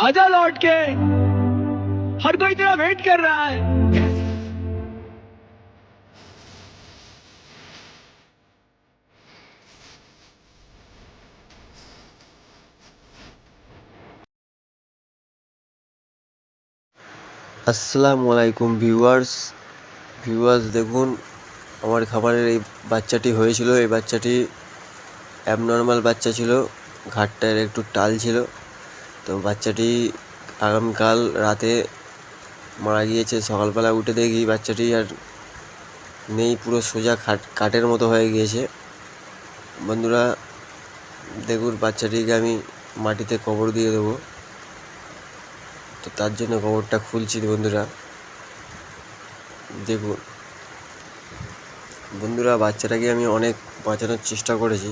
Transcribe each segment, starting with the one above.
आजा लौट के हर कोई तेरा वेट कर रहा है আসসালামু আলাইকুম ভিউয়ার্স ভিউয়ার্স দেখুন আমার খাবারের এই বাচ্চাটি হয়েছিল এই বাচ্চাটি অ্যাবনর্মাল বাচ্চা ছিল ঘাটটার একটু টাল ছিল তো বাচ্চাটি আগামীকাল রাতে মারা গিয়েছে। সকালবেলা উঠে দেখি বাচ্চাটি আর নেই, পুরো সোজা খাট কাঠের মতো হয়ে গিয়েছে। বন্ধুরা, দেখুন বাচ্চাটিকে আমি মাটিতে কবর দিয়ে দেবো। তো তার জন্য কবরটা খুলছি বন্ধুরা। দেখুন। বন্ধুরা, বাচ্চাটাকে আমি অনেক বাঁচানোর চেষ্টা করেছি।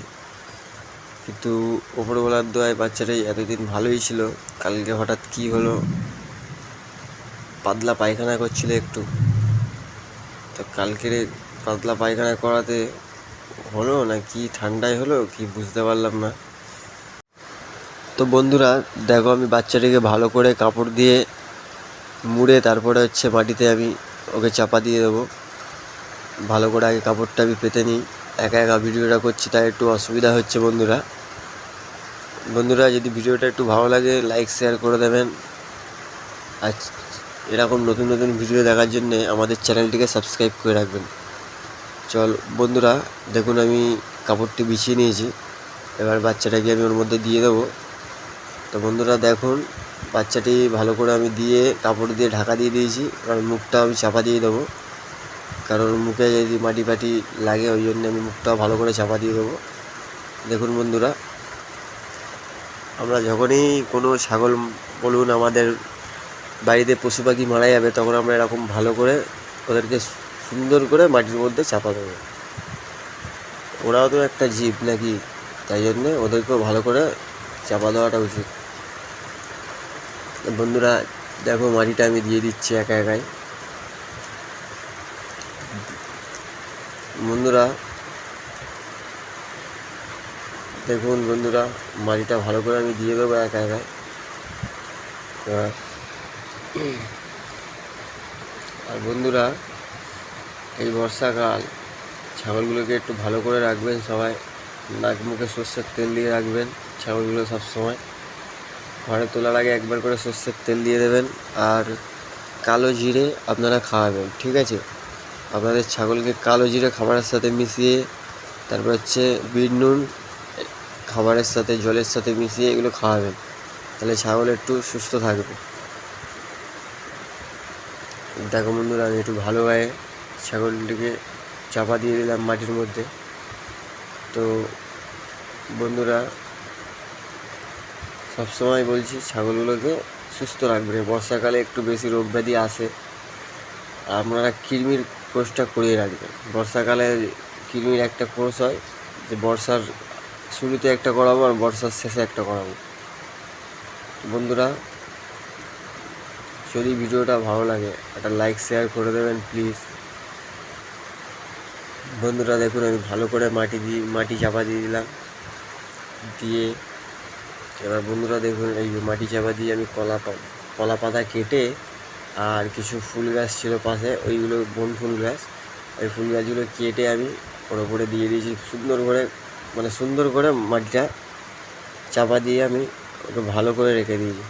কিন্তু ওপরবেলার দোয়ায় বাচ্চাটাই এতদিন ভালোই ছিল। কালকে হঠাৎ কি হলো? পাতলা পায়খানা করছিল একটু। তো কালকের পাতলা পায়খানা করাতে হলো না কি ঠান্ডায় হলো কি বুঝতে পারলাম না। তো বন্ধুরা, দেখো আমি বাচ্চাটিকে ভালো করে কাপড় দিয়ে মুড়ে তারপরে হচ্ছে মাটিতে আমি ওকে চাপা দিয়ে দেবো। ভালো করে আগে কাপড়টা আমি পেতে নিই। একা একা ভিডিওটা করছি, তাই একটু অসুবিধা হচ্ছে বন্ধুরা। বন্ধুরা, যদি ভিডিওটা একটু ভালো লাগে লাইক শেয়ার করে দেবেন। আর এরকম নতুন নতুন ভিডিও দেখার জন্যে আমাদের চ্যানেলটিকে সাবস্ক্রাইব করে রাখবেন। চল, বন্ধুরা, দেখুন আমি কাপড়টি বিছিয়ে নিয়েছি। এবার বাচ্চাটাকে আমি ওর মধ্যে দিয়ে দেবো। তো বন্ধুরা, দেখুন, বাচ্চাটি ভালো করে আমি দিয়ে কাপড় দিয়ে ঢাকা দিয়ে দিয়েছি। এবার মুখটা আমি চাপা দিয়ে দেবো। কারণ মুখে যদি মাটি ফাটি লাগে, ওই জন্য আমি মুখটাও ভালো করে চাপা দিয়ে দেবো। দেখুন, বন্ধুরা আমরা যখনই কোনো ছাগল বলুন আমাদের বাড়িতে পশু পাখি মারা যাবে, তখন আমরা এরকম ভালো করে ওদেরকে সুন্দর করে মাটির মধ্যে চাপা দেবো। ওরাও তো একটা জীব নাকি, তাই জন্যে ওদেরকেও ভালো করে চাপা দেওয়াটা উচিত। বন্ধুরা, দেখো মাটিটা আমি দিয়ে দিচ্ছি একা একাই। বন্ধুরা দেখুন বন্ধুরা, মাটিটা ভালো করে আমি দিয়ে দেবো একা এবার, আর বন্ধুরা, এই বর্ষাকাল, ছাগলগুলোকে একটু ভালো করে রাখবেন সবাই। নাক মুখে সর্ষের তেল দিয়ে রাখবেন ছাগলগুলো সব সময়। ঘরে তোলার আগে একবার করে সর্ষের তেল দিয়ে দেবেন। আর কালো জিরে আপনারা খাওয়াবেন, ঠিক আছে? আপনাদের ছাগলকে কালো জিরে খাবারের সাথে মিশিয়ে, তারপর হচ্ছে বিট নুন খাবারের সাথে, জলের সাথে মিশিয়ে এগুলো খাওয়াবেন। তাহলে ছাগল একটু সুস্থ থাকবে। দেখো বন্ধুরা, আমি একটু ভালোভাবে ছাগলটিকে চাপা দিয়ে দিলাম মাটির মধ্যে। তো বন্ধুরা, সবসময় বলছি, ছাগলগুলোকে সুস্থ রাখবেন বর্ষাকালে একটু বেশি রোগ ব্যাধি আসে, আপনারা কৃমির কোর্সটা করিয়ে রাখবেন। বর্ষাকালে কৃমির একটা কোর্স হয় যে বর্ষার শুরুতে একটা করাবো আর বর্ষার শেষে একটা করাবো। বন্ধুরা, যদি ভিডিওটা ভালো লাগে, একটা লাইক শেয়ার করে দেবেন প্লিজ বন্ধুরা, দেখুন, আমি ভালো করে মাটি দিয়ে, মাটি চাপা দিয়ে দিলাম। দিয়ে এবার বন্ধুরা, দেখুন, এই মাটি চাপা দিয়ে আমি কলা কলা পাতা কেটে আর কিছু ফুল গাছ ছিল পাশে, ওইগুলো বন ফুল গাছ, ওই ফুল গাছগুলো কেটে আমি ওর ওপরে দিয়ে দিয়েছি। সুন্দর করে মানে সুন্দর করে মাটিটা চাপা দিয়ে আমি ওকে ভালো করে রেখে দিয়েছি।